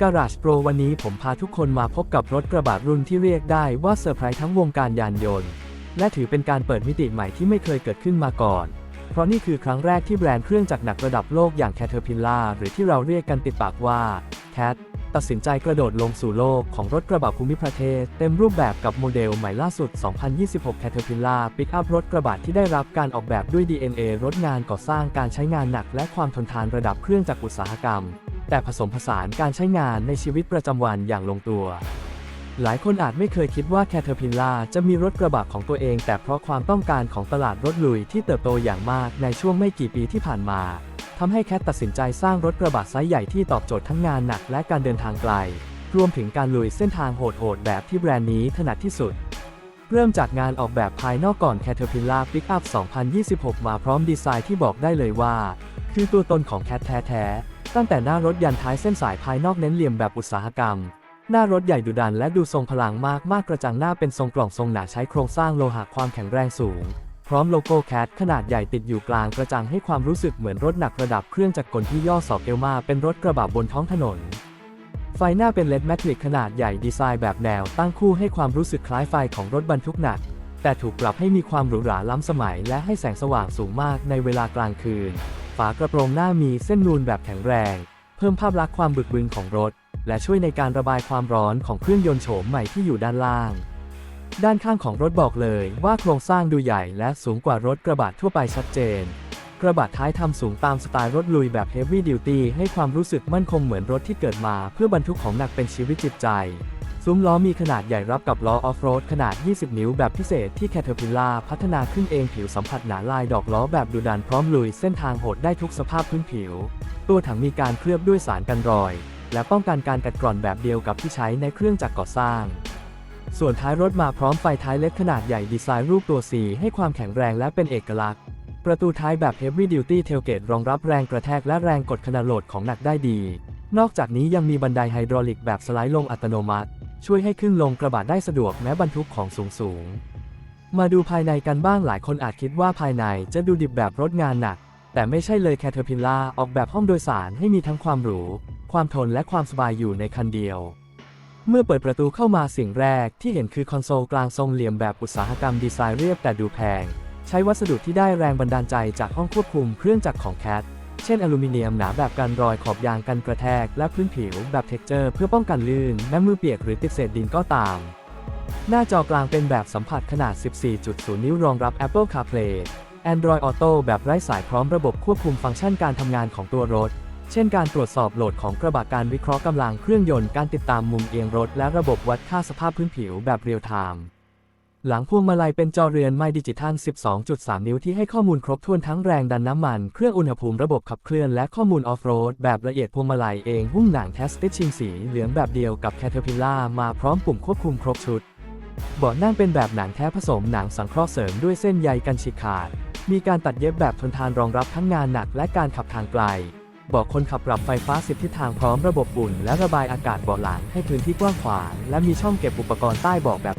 Garage Pro วันนี้ผมพาทุกคนมาพบกับรถกระบะรุ่นที่เรียกได้ว่าเซอร์ไพรส์ทั้งวงการยานยนต์ และถือเป็นการเปิดมิติใหม่ที่ไม่เคยเกิดขึ้นมาก่อน เพราะนี่คือครั้งแรกที่แบรนด์เครื่องจักรหนักระดับโลกอย่าง Caterpillar หรือที่เราเรียกกันติดปากว่า CAT ตัดสินใจกระโดดลงสู่โลกของรถกระบะภูมิประเทศ เต็มรูปแบบกับโมเดลใหม่ล่าสุด 2026 Caterpillar Pickup รถกระบะที่ได้รับการออกแบบด้วย DNA รถงานก่อสร้างการใช้งานหนัก และความทนทานระดับเครื่องจักรอุตสาหกรรม แต่ผสมผสานการใช้งานในชีวิตประจำวันอย่างลงตัว หลายคนอาจไม่เคยคิดว่า Caterpillar จะมีรถกระบะของตัวเอง แต่เพราะความต้องการของตลาดรถลุยที่เติบโตอย่างมากในช่วงไม่กี่ปีที่ผ่านมาทำให้แคทตัดสินใจสร้างรถกระบะไซส์ใหญ่ที่ตอบโจทย์ทั้งงานหนักและการเดินทางไกล รวมถึงการลุยเส้นทางโหดๆแบบที่แบรนด์นี้ถนัดที่สุด เริ่มจากงานออกแบบภายนอกก่อน Caterpillar Pickup 2026 มาพร้อมดีไซน์ที่บอกได้เลยว่า คือตัวตนของแคทแท้ๆ ตั้งแต่หน้ารถยันท้ายเส้นสายภายนอกเน้นเหลี่ยมแบบอุตสาหกรรม หน้ารถใหญ่ดุดันและดูทรงพลังมากมากกระจังหน้าเป็นทรงกล่องทรงหนาใช้โครงสร้างโลหะความแข็งแรงสูง พร้อมโลโก้แคทขนาดใหญ่ติดอยู่กลางกระจังให้ความรู้สึกเหมือนรถหนักระดับเครื่องจักรกลที่ย่อสอบเอวมาเป็นรถกระบะบนท้องถนนไฟหน้าเป็นเลดแมทริกขนาดใหญ่ดีไซน์แบบแนวตั้งคู่ให้ความรู้สึกคล้ายไฟของรถบรรทุกหนัก แต่ถูกปรับให้มีความหรูหราล้ำสมัยและให้แสงสว่างสูงมากในเวลากลางคืน ฝากระโปรงหน้ามีเส้นนูนแบบแข็งแรง เพิ่มภาพลักษณ์ความบึกบึนของรถ และช่วยในการระบายความร้อนของเครื่องยนต์โฉมใหม่ที่อยู่ด้านล่าง ด้านข้างของรถบอกเลยว่าโครงสร้างดูใหญ่และสูงกว่ารถกระบะทั่วไปชัดเจน กระบะท้ายทำสูงตามสไตล์รถลุยแบบ Heavy Duty ให้ความรู้สึกมั่นคงเหมือนรถที่เกิดมา เพื่อบรรทุกของหนักเป็นชีวิตจิตใจ ซุ้มล้อมีขนาดใหญ่รับกับล้อออฟโรดขนาด 20 นิ้วแบบพิเศษที่ Caterpillar พัฒนาขึ้นเองผิวสัมผัสหนาลายดอกล้อแบบดุดันพร้อมลุยเส้นทางโหดได้ทุกสภาพพื้นผิว ตัวถังมีการเคลือบด้วยสารกันรอย และป้องกันการกัดกร่อนแบบเดียวกับที่ใช้ในเครื่องจักรก่อสร้าง ส่วนท้ายรถมาพร้อมไฟท้ายเล็กขนาดใหญ่ดีไซน์รูปตัว C ให้ความแข็งแรงและเป็นเอกลักษณ์ ประตูท้ายแบบ Heavy Duty Tailgate รองรับแรงกระแทกและแรงกดขนาดโหลดของหนักได้ดี นอกจากนี้ยังมีบันไดไฮดรอลิกแบบสไลด์ลงอัตโนมัติ ช่วยให้ขึ้นลงกระบะได้สะดวกแม้บรรทุกของสูงสูง มาดูภายในกันบ้างหลายคนอาจคิดว่าภายในจะดูดิบแบบรถงานหนัก แต่ไม่ใช่เลย Caterpillar ออกแบบห้องโดยสารให้มีทั้งความหรู ความทนและความสบายอยู่ในคันเดียว เมื่อเปิดประตูเข้ามาสิ่งแรกที่เห็นคือคอนโซลกลางทรงเหลี่ยมแบบอุตสาหกรรมดีไซน์เรียบแต่ดูแพง ใช้วัสดุที่ได้แรงบันดาลใจจากห้องควบคุมเครื่องจักรของแคท เช่นอลูมิเนียมหนาแบบกันรอยขอบยางกันกระแทกและพื้นผิวแบบเท็กเจอร์เพื่อป้องกันลื่นแม้มือเปียกหรือติดเศษดินก็ตาม หน้าจอกลางเป็นแบบสัมผัสขนาด 14.0 นิ้วรองรับ Apple CarPlay Android Auto แบบไร้สายพร้อมระบบควบคุมฟังก์ชันการทำงานของตัวรถ เช่นการตรวจสอบโหลดของกระบะการวิเคราะห์กำลังเครื่องยนต์การติดตามมุมเอียงรถและระบบวัดค่าสภาพพื้นผิวแบบเรียลไทม์ หลังพวงมาลัยเป็นจอเรือนไม้ดิจิทัล 12.3 นิ้วที่ให้ข้อมูลครบถ้วนทั้งแรงดันน้ำมัน เครื่องอุณหภูมิระบบขับเคลื่อนและข้อมูลออฟโรด แบบละเอียดพวงมาลัยเองหุ้มหนังแทสติชิงสีเหลืองแบบเดียวกับ Caterpillar มาพร้อมปุ่มควบคุมครบชุด เบาะนั่งเป็นแบบหนังแท้ผสมหนังสังเคราะห์เสริมด้วยเส้นใยกันฉีกขาด มีการตัดเย็บแบบทนทานรองรับทั้งงานหนักและการขับทางไกลเบาะคนขับปรับไฟฟ้าสิบทิศทางพร้อมระบบอุ่นและระบายอากาศเบาะหลังให้พื้นที่กว้างขวางและมีช่องเก็บอุปกรณ์ใต้เบาะแบบ